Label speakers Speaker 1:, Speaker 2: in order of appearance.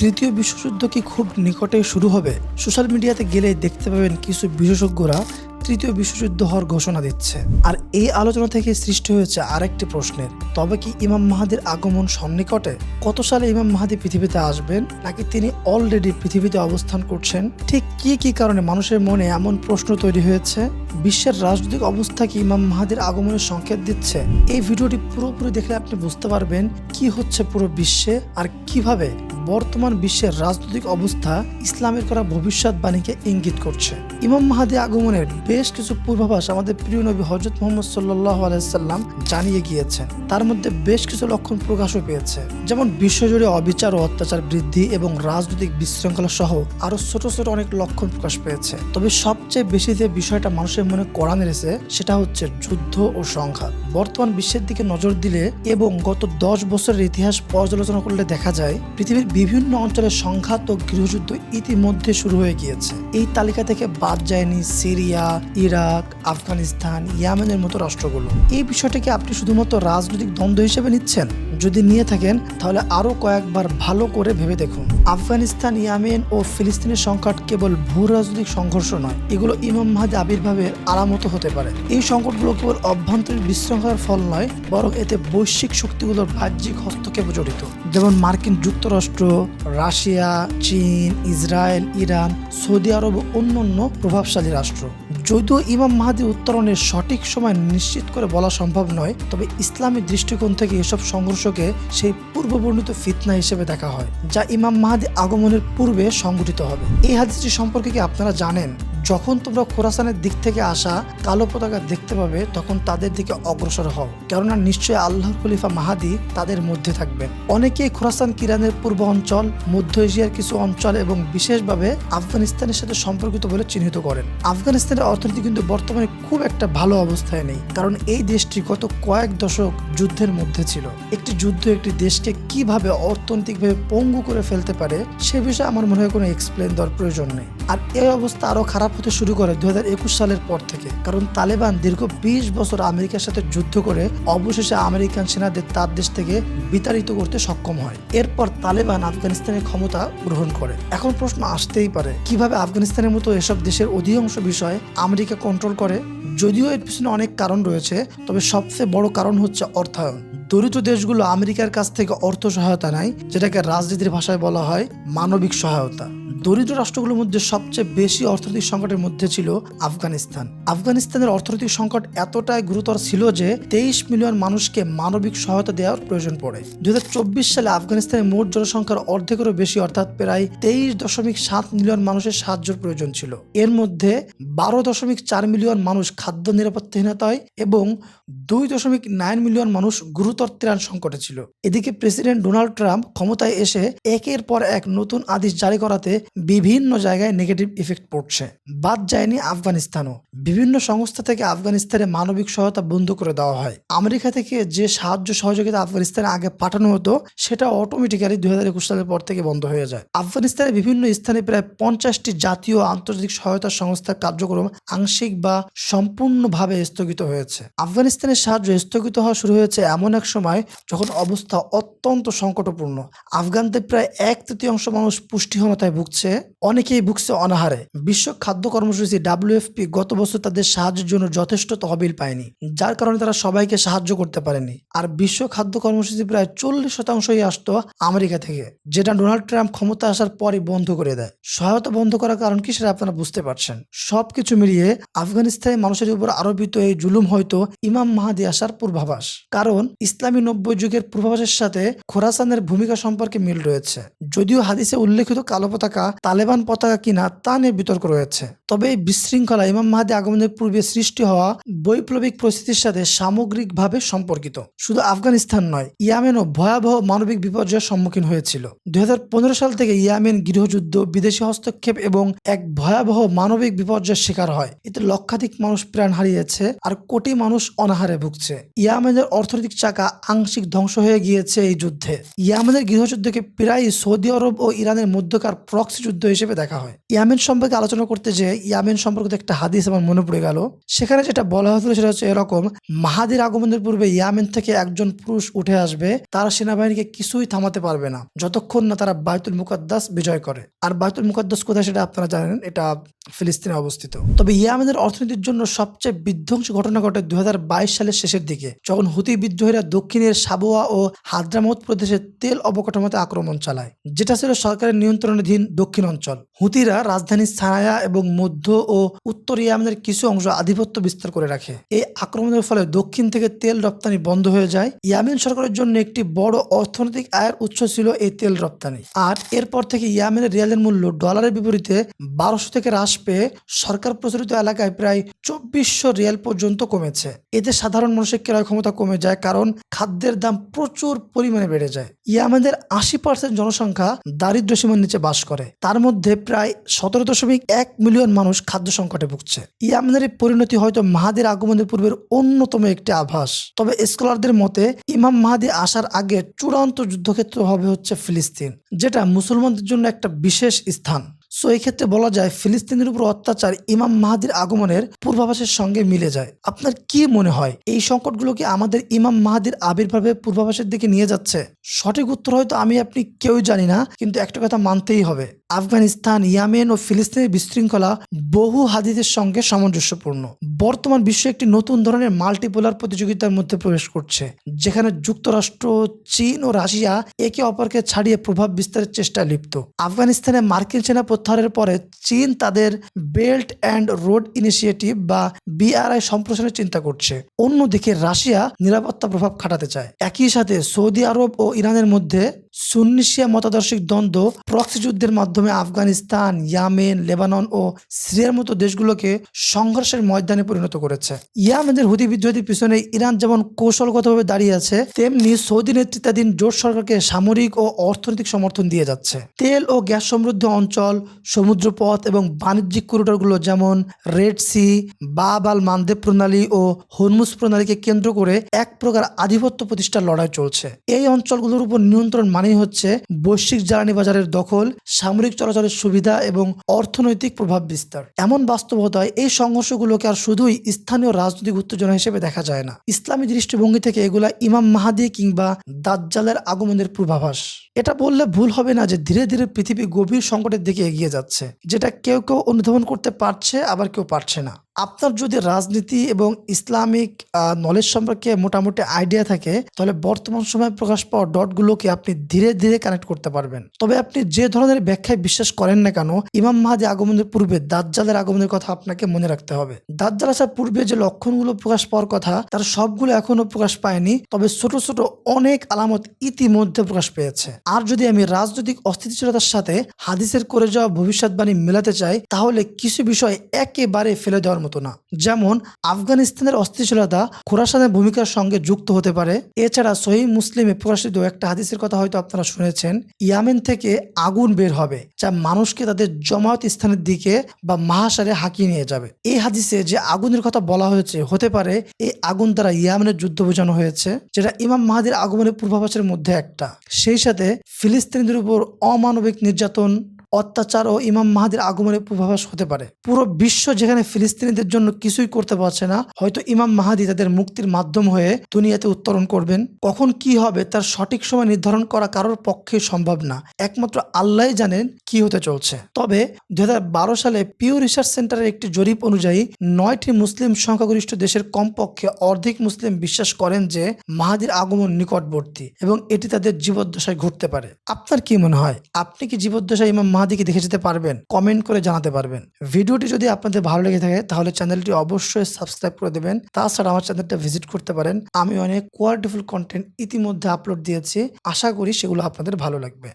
Speaker 1: তৃতীয় বিশ্বযুদ্ধ কি খুব নিকটে শুরু হবে? সোশ্যাল মিডিয়াতে গেলে দেখতে পাবেন কিছু বিশেষজ্ঞরা তৃতীয় বিশ্বযুদ্ধ হওয়ার ঘোষণা দিচ্ছে। আর এই আলোচনা থেকে সৃষ্টি হয়েছে আরেকটি প্রশ্নের, তবে কি ইমাম মাহাদির আগমন সন্নিকটে? কত সালে ইমাম মাহাদি পৃথিবীতে আসবেন, নাকি তিনি অলরেডি পৃথিবীতে অবস্থান করছেন? ঠিক কি কি কারণে মানুষের মনে এমন প্রশ্ন তৈরি হয়েছে? বিশ্বের রাজনৈতিক অবস্থা কি ইমাম মাহাদির আগমনের সংকেত দিচ্ছে? এই ভিডিওটি পুরোপুরি দেখলে আপনি বুঝতে পারবেন কি হচ্ছে পুরো বিশ্বে আর কীভাবে বর্তমান বিশ্বের রাজনৈতিক অবস্থা ইসলামের করা ভবিষ্যৎবাণীকে ইঙ্গিত করছে। ইমাম মাহাদি আগমনের বেশ কিছু পূর্বাভাস আমাদের প্রিয় নবী হজরত মোহাম্মদ সাল্লাহ আলাইসাল্লাম জানিয়ে গিয়েছেন। তার মধ্যে বেশ কিছু লক্ষণ প্রকাশও পেয়েছে। যেমন বিশ্বজুড়ে অবিচার ও অত্যাচার বৃদ্ধি এবং রাজনৈতিক বিশৃঙ্খলা সহ আরও ছোট ছোট অনেক লক্ষণ প্রকাশ পেয়েছে। তবে সবচেয়ে বেশি যে বিষয়টা মানুষের মনে করা মেরেছে সেটা হচ্ছে যুদ্ধ ও সংঘাত। বর্তমান বিশ্বের দিকে নজর দিলে এবং গত দশ বছরের ইতিহাস পর্যালোচনা করলে দেখা যায়, পৃথিবীর বিভিন্ন অঞ্চলে সংঘাত ও গৃহযুদ্ধ ইতিমধ্যে শুরু হয়ে গিয়েছে। এই তালিকা থেকে বাদ যায়নি সিরিয়া, ইরাক, আফগানিস্তান, ইয়ামেনের মতো রাষ্ট্রগুলো। এই বিষয়টিকে আপনি শুধুমাত্র রাজনৈতিক দ্বন্দ্ব হিসেবে নিচ্ছেন? যদি নিয়ে থাকেন, তাহলে আরও কয়েকবার ভালো করে ভেবে দেখুন। আফগানিস্তান, ইয়ামেন ও ফিলিস্তিনের সংকট কেবল ভূ রাজনৈতিক সংঘর্ষ নয়, এগুলো ইমাম মাহাদি আবির্ভাবের আলামত হতে পারে। এই সংকটগুলো কেবল অভ্যন্তরীণ বিশৃঙ্খলার ফল নয়, বরং এতে বৈশ্বিক শক্তিগুলোর বাহ্যিক হস্তক্ষেপ জড়িত। যেমন মার্কিন যুক্তরাষ্ট্র, রাশিয়া, চীন, ইসরায়েল, ইরান, সৌদি আরব অন্যান্য প্রভাবশালী রাষ্ট্র। যদিও ইমাম মাহাদি উত্তরণের সঠিক সময় নিশ্চিত করে বলা সম্ভব নয়, তবে ইসলামী দৃষ্টিকোণ থেকে এসব সংঘর্ষকে সেই পূর্ববর্ণিত ফিতনা হিসেবে দেখা হয়, যা ইমাম মাহাদি আগমনের পূর্বে সংঘটিত হবে। এই হাদিসটি সম্পর্কে কি আপনারা জানেন? যখন তোমরা খোরাসানের দিক থেকে আসা কালো পতাকা দেখতে পাবে, তখন তাদের দিকে অগ্রসর হও। কেননা নিশ্চয়ই আল্লাহর খলিফা মাহাদি তাদের মধ্যে থাকবেন। অনেকেই খোরাসান কিরানের পূর্ব অঞ্চল, মধ্য এশিয়ার কিছু অঞ্চল এবং বিশেষভাবে আফগানিস্তানের সাথে সম্পর্কিত বলে চিহ্নিত করেন। আফগানিস্তানের অর্থনীতি কিন্তু বর্তমানে খুব একটা ভালো অবস্থায় নেই, কারণ এই দেশটি গত কয়েক দশক যুদ্ধের মধ্যে ছিল। একটি যুদ্ধ একটি দেশকে কীভাবে অর্থনৈতিকভাবে পঙ্গু করে ফেলতে পারে, সে বিষয়ে আমার মনে হয় কোনো এক্সপ্লেন দেওয়ার প্রয়োজন নেই। আর এই অবস্থা আরও খারাপ হতে শুরু করে দুই সালের পর থেকে। কারণ তালেবান দীর্ঘ বিশ বছর আমেরিকার সাথে যুদ্ধ করে অবশেষে আমেরিকান সেনাদের তার দেশ থেকে বিতাড়িত করতে সক্ষম হয়। এরপর তালেবান আফগানিস্তানের ক্ষমতা গ্রহণ করে। এখন প্রশ্ন আসতেই পারে, কীভাবে আফগানিস্তানের মতো এসব দেশের অধিকাংশ বিষয় আমেরিকা কন্ট্রোল করে? যদিও এর পিছনে অনেক কারণ রয়েছে, তবে সবচেয়ে বড় কারণ হচ্ছে অর্থায়ন। দরিদ্র দেশগুলো আমেরিকার কাছ থেকে অর্থ সহায়তা নেয়, যেটাকে রাজনীতির ভাষায় বলা হয় মানবিক সহায়তা। দরিদ্র রাষ্ট্রগুলোর মধ্যে সবচেয়ে বেশি অর্থনৈতিক সংকটের মধ্যে ছিল আফগানিস্তান। আফগানিস্তানের অর্থনৈতিক সংকট এতটাই গুরুতর ছিল যে তেইশ মিলিয়ন মানুষকে মানবিক সহায়তা দেওয়ার প্রয়োজন পড়ে। দু হাজার চব্বিশ সালে আফগানিস্তানের মোট জনসংখ্যার অর্ধেকেরও বেশি, অর্থাৎ প্রায় তেইশ দশমিক সাত মিলিয়ন মানুষের সাহায্যের প্রয়োজন ছিল। এর মধ্যে বারো দশমিক চার মিলিয়ন মানুষ খাদ্য নিরাপত্তাহীনতায় এবং দুই দশমিক নাইন মিলিয়ন মানুষ গুরুতর ত্রাণ সংকটে ছিল। এদিকে প্রেসিডেন্ট ডোনাল্ড ট্রাম্প ক্ষমতায় এসে একের পর এক নতুন আদেশ জারি করাতে বিভিন্ন জায়গায় নেগেটিভ ইফেক্ট পড়ছে। বাদ যায়নি আফগানিস্তানও। বিভিন্ন সংস্থা থেকে আফগানিস্তানে মানবিক সহায়তা বন্ধ করে দেওয়া হয়। আমেরিকা থেকে যে সাহায্য সহযোগিতা আফগানিস্তানে আগে পাঠানো হতো, সেটা অটোমেটিক্যালি দুই হাজার একুশ সালের পর থেকে বন্ধ হয়ে যায়। আফগানিস্তানের বিভিন্ন স্থানে প্রায় পঞ্চাশটি জাতীয় আন্তর্জাতিক সহায়তা সংস্থার কার্যক্রম আংশিক বা সম্পূর্ণভাবে স্থগিত হয়েছে। আফগানিস্তানের সাহায্য স্থগিত হওয়া শুরু হয়েছে এমন এক সময় যখন অবস্থা অত্যন্ত সংকটপূর্ণ। আফগানদের প্রায় এক তৃতীয়াংশ মানুষ পুষ্টিহীনতায় ভুগছে। অনেকেই ভুগছে অনাহারে। বিশ্ব খাদ্য কর্মসূচি ডাব্লিউএফপি গত বছর তাদের সাহায্যের জন্য যথেষ্ট তহবিল পায়নি, যার কারণে তারা সবাইকে সাহায্য করতে পারেনি। আর বিশ্ব খাদ্য কর্মসূচি প্রায় চল্লিশ শতাংশই আসতো আমেরিকা থেকে, যেটা ডোনাল্ড ট্রাম্প ক্ষমতা আসার পরই বন্ধ করে দেয়। সহায়তা বন্ধ করার কারণ কি সেটা আপনারা বুঝতে পারছেন। সবকিছু মিলিয়ে আফগানিস্তানের মানুষের উপর আরোপিত এই জুলুম হয়তো ইমাম মাহাদি আসার পূর্বাভাস। কারণ ইসলামী নব্বই যুগের পূর্বাভাসের সাথে খোরাসানের ভূমিকা সম্পর্কে মিল রয়েছে। যদিও হাদিসে উল্লেখিত কালো পতাকা তালেবান পতাকা কিনা তা নিয়ে বিতর্ক রয়েছে। তবে এই বিশৃঙ্খলা ইমাম মাহাদি আগমনের পূর্বে সৃষ্টি হওয়া বৈপ্লবিক পরিস্থিতির সাথে সামগ্রিকভাবে সম্পর্কিত। শুধু আফগানিস্তান নয়, ইয়ামেনও ভয়াবহ মানবিক বিপর্যয়ের সম্মুখীন হয়েছিল। দুই সাল থেকে ইয়ামেন গৃহযুদ্ধ, বিদেশি হস্তক্ষেপ এবং এক ভয়াবহ মানবিক বিপর্যয়ের শিকার হয়। এতে লক্ষাধিক মানুষ প্রাণ হারিয়েছে আর কোটি মানুষ অনাহারে ভুগছে। ইয়ামেনের অর্থনৈতিক চাকা আংশিক ধ্বংস হয়ে গিয়েছে এই যুদ্ধে। ইয়ামেনের গৃহযুদ্ধকে প্রায় সৌদি আরব ও ইরানের মধ্যকার প্রক্সি যুদ্ধ হিসেবে দেখা হয়। ইয়ামেন সম্পর্কে আলোচনা করতে যে ইয়ামেন সম্পর্কিত একটা হাদিস আমার মনে পড়ে গেল। সেখানে যেটা বলা হয়েছিল সেটা হচ্ছে এরকম, মাহাদির আগমনের পূর্বে ইয়ামেন থেকে একজন পুরুষ উঠে আসবে, তারা সেনাবাহিনীকে কিছুই থামাতে পারবে না, যতক্ষণ না তারা বায়তুল মুকাদ্দাস বিজয় করে। আর বায়তুল মুকাদ্দাস কোথায় সেটা আপনারা জানেন? এটা ফিলিস্তিনে অবস্থিত। তবে ইয়ামেনের অর্থনীতির জন্য সবচেয়ে বিধ্বংসী ঘটনা ঘটে দু হাজার বাইশ সালের শেষের দিকে, যখন হুতি বিদ্রোহীরা দক্ষিণের সাবোয়া ও হাদ্রামত প্রদেশে তেল অবকাঠামোতে আক্রমণ চালায়, যেটা ছিল সরকারের নিয়ন্ত্রণাধীন দক্ষিণ অঞ্চল। হুতিরা রাজধানী সানায়া এবং মধ্য ও উত্তর ইয়ামেনের কিছু অংশ আধিপত্য বিস্তার করে রাখে। এই আক্রমণের ফলে দক্ষিণ থেকে তেল রপ্তানি বন্ধ হয়ে যায়। ইয়ামেন সরকারের জন্য একটি বড় অর্থনৈতিক আয়ের উৎস ছিল এই তেল রপ্তানি। আর এরপর থেকে ইয়ামেনের রিয়ালের মূল্য ডলারের বিপরীতে বারোশো থেকে হ্রাস পেয়ে সরকার প্রচলিত এলাকায় প্রায় চব্বিশশো রিয়াল পর্যন্ত কমেছে। এতে সাধারণ মানুষের ক্রয় ক্ষমতা কমে যায় কারণ খাদ্যের দাম প্রচুর পরিমাণে বেড়ে যায়। ইয়ামেনের আশি পার্সেন্ট জনসংখ্যা দারিদ্র্য সীমার নিচে বাস করে। তার মধ্যে প্রায় সতেরো দশমিক এক মিলিয়ন মানুষ খাদ্য সংকটে ভুগছে। ইয়ামেনের পরিণতি হয়তো মাহাদির আগমনের পূর্বের অন্যতম একটি আভাস। তবে স্কলারদের মতে, ইমাম মাহাদি আসার আগে চূড়ান্ত যুদ্ধক্ষেত্র হবে হচ্ছে ফিলিস্তিন, যেটা মুসলমানদের জন্য একটা বিশেষ স্থান। সো এই ক্ষেত্রে বলা যায়, ফিলিস্তিনের উপর অত্যাচার ইমাম মাহাদির আগমনের পূর্বাভাসের সঙ্গে মিলে যায়। আপনার কি মনে হয়, এই সংকটগুলো কি আমাদের ইমাম মাহাদির আবির্ভাবে পূর্বাভাসের দিকে নিয়ে যাচ্ছে? সঠিক উত্তর হয়তো আমি, আপনি কেউই জানি না, কিন্তু একটা কথা মানতেই হবে। আফগানিস্তান, ইয়ামেন ও ফিলিস্তিনের বিশৃঙ্খলা বহু হাদিসের সঙ্গে সামঞ্জস্যপূর্ণ। বর্তমান বিশ্ব একটি নতুন ধরনের মাল্টিপোলার প্রতিযোগিতার মধ্যে প্রবেশ করছে, যেখানে যুক্তরাষ্ট্র, চীন ও রাশিয়া একে অপরকে ছাড়িয়ে প্রভাব বিস্তারের চেষ্টায় লিপ্ত। আফগানিস্তানে মার্কিন সেনা প্রত্যাহারের পরে চীন তাদের বেল্ট অ্যান্ড রোড ইনিশিয়েটিভ বা বিআরআই সম্প্রসারণের চিন্তা করছে। অন্যদিকে রাশিয়া নিরাপত্তা প্রভাব খাটাতে চায়। একই সাথে সৌদি আরব ও ইরানের মধ্যে সুন্নিশিয়া মতাদর্শিক দ্বন্দ্ব প্রক্সি যুদ্ধের মাধ্যমে আফগানিস্তান, ইয়ামেন, লেবানন ও সিরিয়ার মতো দেশগুলোকে সংঘর্ষের ময়দানে পরিণত করেছে। ইয়ামেনের হুতি বিদ্রোহীদের পিছনে ইরান যেমন কৌশলগতভাবে দাঁড়িয়ে আছে, তেমনি সৌদি নেতৃত্বাধীন জোট সরকারকে সামরিক ও অর্থনৈতিক সমর্থন দিয়ে যাচ্ছে। তেল ও গ্যাস সমৃদ্ধ অঞ্চল, সমুদ্রপথ এবং বাণিজ্যিক করিডোরগুলো যেমন রেড সি বাব আল মানদেব প্রণালী ও হরমুজ প্রণালীকে কেন্দ্র করে এক প্রকার আধিপত্য প্রতিষ্ঠার লড়াই চলছে। এই অঞ্চলগুলোর উপর নিয়ন্ত্রণ মানেই হচ্ছে বৈশ্বিক জ্বালানি বাজারের দখল, সামরিক চলাচলের সুবিধা এবং অর্থনৈতিক প্রভাব বিস্তার। এমন বাস্তবতায় এই সংঘর্ষগুলোকে আর শুধুই স্থানীয় রাজনৈতিক উত্তেজনা হিসেবে দেখা যায় না। ইসলামী দৃষ্টিভঙ্গি থেকে এগুলা ইমাম মাহাদি কিংবা দাজ্জালের আগমনের পূর্বাভাস। এটা বললে ভুল হবে না যে ধীরে ধীরে পৃথিবী গভীর সংকটের দিকে এগিয়ে যাচ্ছে, যেটা কেউ কেউ অনুধাবন করতে পারছে, আবার কেউ পারছে না। আপনার যদি রাজনীতি এবং ইসলামিক নলেজ সম্পর্কে মোটামুটি আইডিয়া থাকে, তাহলে বর্তমান সময়ে প্রকাশ পাওয়া ডটগুলোকে আপনি ধীরে ধীরে কানেক্ট করতে পারবেন। তবে আপনি যে ধরনের ব্যাখ্যায় বিশ্বাস করেন না কেন, ইমাম মাহাদি আগমনের পূর্বে দাজ্জালের আগমনের কথা আপনাকে মনে রাখতে হবে। দাজ্জাল আসার পূর্বে যে লক্ষণগুলো প্রকাশ পাওয়ার কথা, তার সবগুলো এখনও প্রকাশ পায়নি, তবে ছোট ছোট অনেক আলামত ইতিমধ্যে প্রকাশ পেয়েছে। আর যদি আমি রাজনৈতিক অস্থিতিশীলতার সাথে হাদিসের করে যাওয়া ভবিষ্যৎবাণী মেলাতে চাই, তাহলে কিছু বিষয় একেবারে ফেলে দেওয়ার মতো না। যেমন, আফগানিস্তানের অস্থিতিশীলতা খোরাসানের ভূমিকার সঙ্গে যুক্ত হতে পারে। এছাড়া সহি মুসলিমে প্রকাশিত একটা হাদিসের কথা হয়তো আপনারা শুনেছেন, ইয়ামেন থেকে আগুন বের হবে, যা মানুষকে তাদের জমায়েত স্থানের দিকে বা মহাসারে হাঁকিয়ে নিয়ে যাবে। এই হাদিসে যে আগুনের কথা বলা হয়েছে, হতে পারে এই আগুন দ্বারা ইয়ামেনের যুদ্ধ বোঝানো হয়েছে, যেটা ইমাম মাহাদির আগমনের পূর্বাভাসের মধ্যে একটা। সেই সাথে ফিলিস্তিনিদের উপর অমানবিক নির্যাতন অত্যাচার ও ইমাম মাহাদির আগমনের পূর্বাভাস হতে পারে। পুরো বিশ্ব যেখানে ফিলিস্তিনিদের জন্য কিছুই করতে পারছে না, হয়তো ইমাম মাহাদি তাদের মুক্তির মাধ্যম হয়ে দুনিয়াতে উত্তরণ করবেন। কখন কি হবে তার সঠিক সময় নির্ধারণ করা কারোর পক্ষে সম্ভব না। একমাত্র আল্লাহ জানেন কি হতে চলছে। তবে দু হাজার বারো সালে পিউ রিসার্চ সেন্টারের একটি জরিপ অনুযায়ী নয়টি মুসলিম সংখ্যাগরিষ্ঠ দেশের কমপক্ষে অর্ধেক মুসলিম বিশ্বাস করেন যে মাহাদির আগমন নিকটবর্তী এবং এটি তাদের জীবদ্দশায় ঘটতে পারে। আপনার কি মনে হয়? আপনি কি জীবদ্দশায় ইমাম মাহাদিকে দেখে যেতে পারবেন কমেন্ট করে জানাতে পারবেন। ভিডিওটি যদি আপনাদের ভালো লেগে থাকে, তাহলে চ্যানেলটি অবশ্যই সাবস্ক্রাইব করে দেবেন। তাছাড়া আমার চ্যানেলটা ভিজিট করতে পারেন। আমি অনেক কোয়ালিটিফুল কন্টেন্ট ইতিমধ্যে আপলোড দিয়েছি। আশা করি সেগুলো আপনাদের ভালো লাগবে।